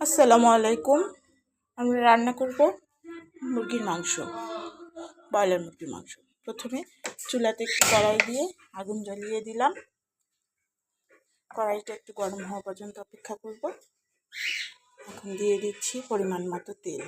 আসসালামু আলাইকুম। আমরা রান্না করব মুরগির মাংস, ব্রয়লার মুরগির মাংস। প্রথমে চুলাতে একটু কড়াই দিয়ে আগুন জ্বালিয়ে দিলাম। কড়াইটা একটু গরম হওয়া পর্যন্ত অপেক্ষা করব। এখন দিয়ে দিচ্ছি পরিমাণ মতো তেল।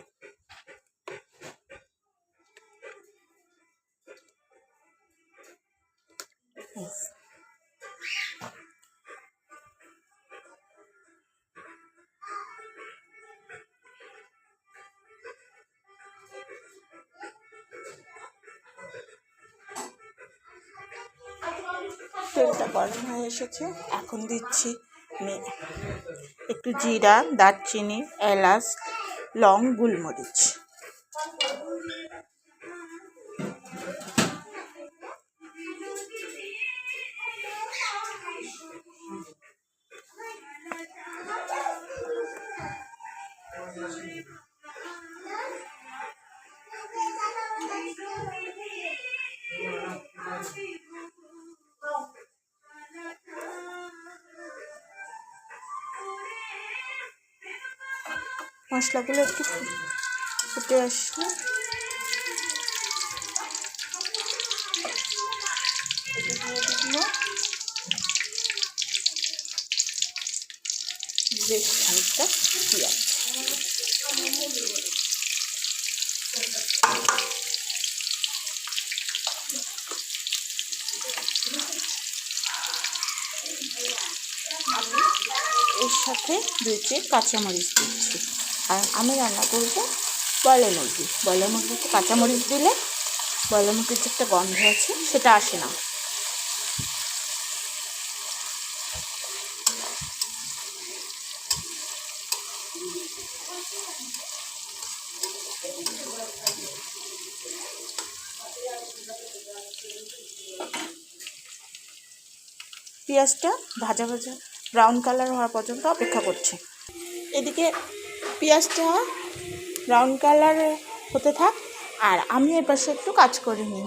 তেলটা গরম হয়ে এসেছে। এখন দিচ্ছি একটু জিরা দারচিনি এলাচ লং গোলমরিচ। মশলাগুলো একটু ফুটে আসলে এর সাথে দুইটি কাঁচামরিচ দিচ্ছি। আর আমি রান্না করব ব্রয়লার মুরগি। ব্রয়লার মুরগিতে কাঁচামরিচ দিলে ব্রয়লার মুরগির যে একটা গন্ধ আছে, সেটা আসে না। পেঁয়াজটা ভাজা ভাজা ব্রাউন কালার হওয়া পর্যন্ত অপেক্ষা করছে। এদিকে পেঁয়াজটা ব্রাউন কালার হতে থাক, আর আমি এর পাশে একটু কাজ করে নিই।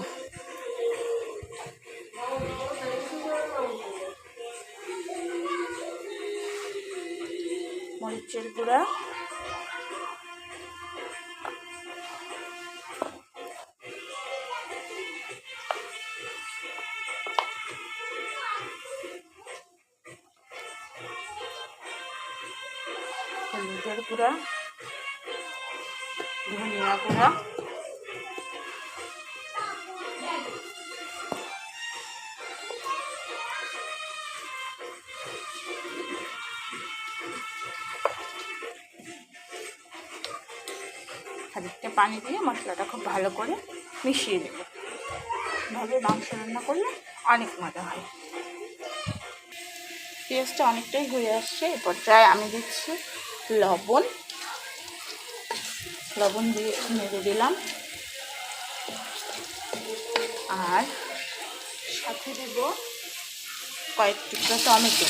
মরিচের গুঁড়া। হলুদের গুঁড়া, ধনিয়া গুঁড়া খানিকটা পানি দিয়ে মশলাটা খুব ভালো করে মিশিয়ে দেব ভাবে মাংস রান্না করলে অনেক মজা হয়। পেঁয়াজটা অনেকটাই হয়ে আসছে এ পর্যায়ে আমি দিচ্ছি। লবণ। লবণ দিয়ে নেড়ে দিলাম। আর সাথে দেব কয়েক টুকরা টমেটো।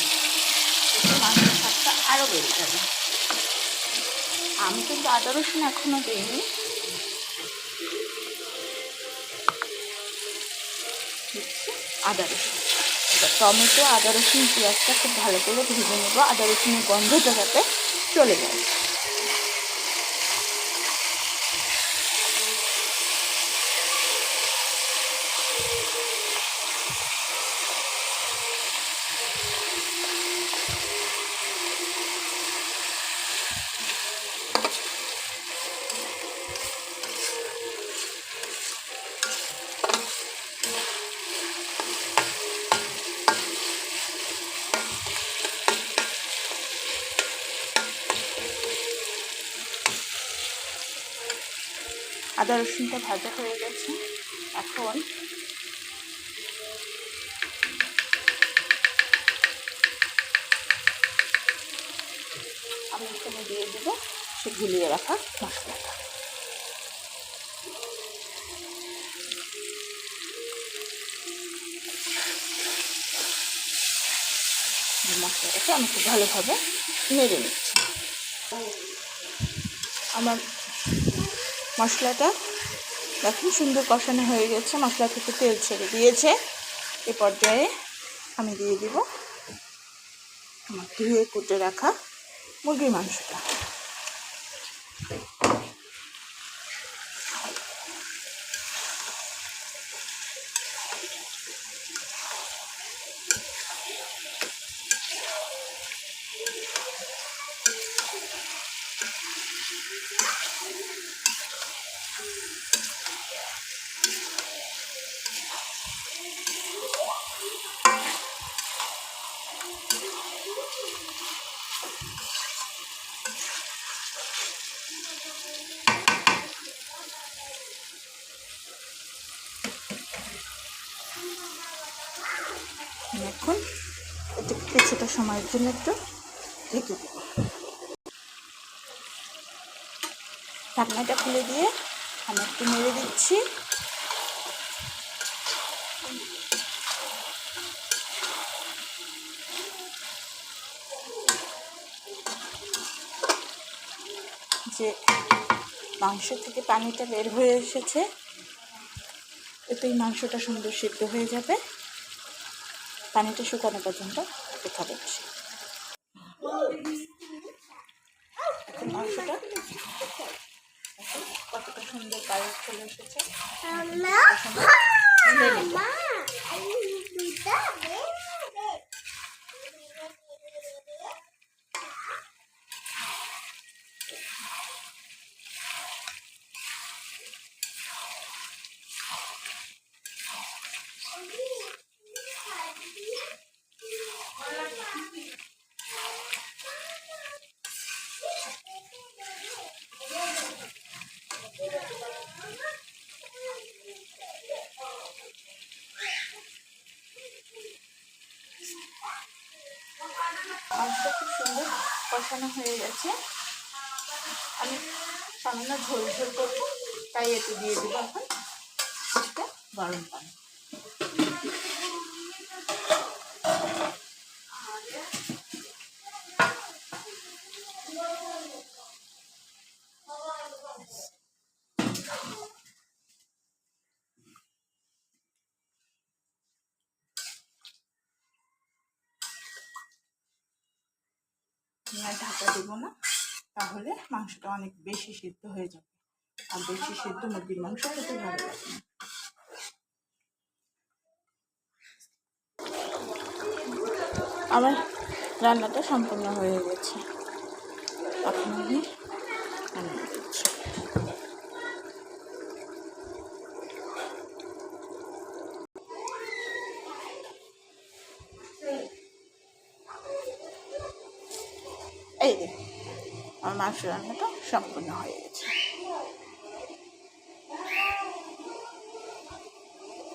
মাংসের স্বাদটা আরও বেড়ে যাবে। আমি কিন্তু আদা রসুন এখনও দিইনি। আদা রসুন। টমেটো, আদা রসুন, পেঁয়াজটা খুব ভালো করে ভেজে নেব। আদা রসুনের গন্ধটা যাতে চলে যায়। আদা রসুনটা ভাজা হয়ে গেছে। এখন আমি এখানে দিয়ে দেবো সে গুলিয়ে রাখা মশলাটা। মশলাটাকে আমি খুব ভালোভাবে নেড়ে নিচ্ছি। আমার মশলাটা দেখুন সুন্দর কষানো হয়ে গেছে। মশলা থেকে তেল ছেড়ে দিয়েছে। এ পর্যায়ে আমি দিয়ে দিব আমার ধুয়ে কুটে রাখা মুরগির মাংসটা। আমি এখন একটু কিছুটা সময়ের জন্য একটু ঢেকে দেবো। ঢাকনাটা খুলে দিয়ে আমি একটু মেরে দিচ্ছি। যে মাংস থেকে পানিটা বের হয়ে এসেছে, এতেই মাংসটা সুন্দর সিদ্ধ হয়ে যাবে। পানিটা শুকানো পর্যন্ত অপেক্ষা করছি এখন মাংসটা কতটা সুন্দর কালার চলে এসেছে মাংসটা খুব সুন্দর কষানো হয়ে গেছে। আমি সামান্য ঝোল ঝোল করব, তাই এতে দিয়ে দেবো এখন একটা গরম পানি। আমি ঢাকা দেব না, তাহলে মাংসটা অনেক বেশি সিদ্ধ হয়ে যাবে। আর বেশি সিদ্ধ মুরগির মাংস খেতে ভালো লাগে না। আমার রান্নাটা সম্পূর্ণ হয়ে গেছে। আমি নামিয়ে এই আমার মাংস রান্নাটা সম্পূর্ণ হয়ে গেছে।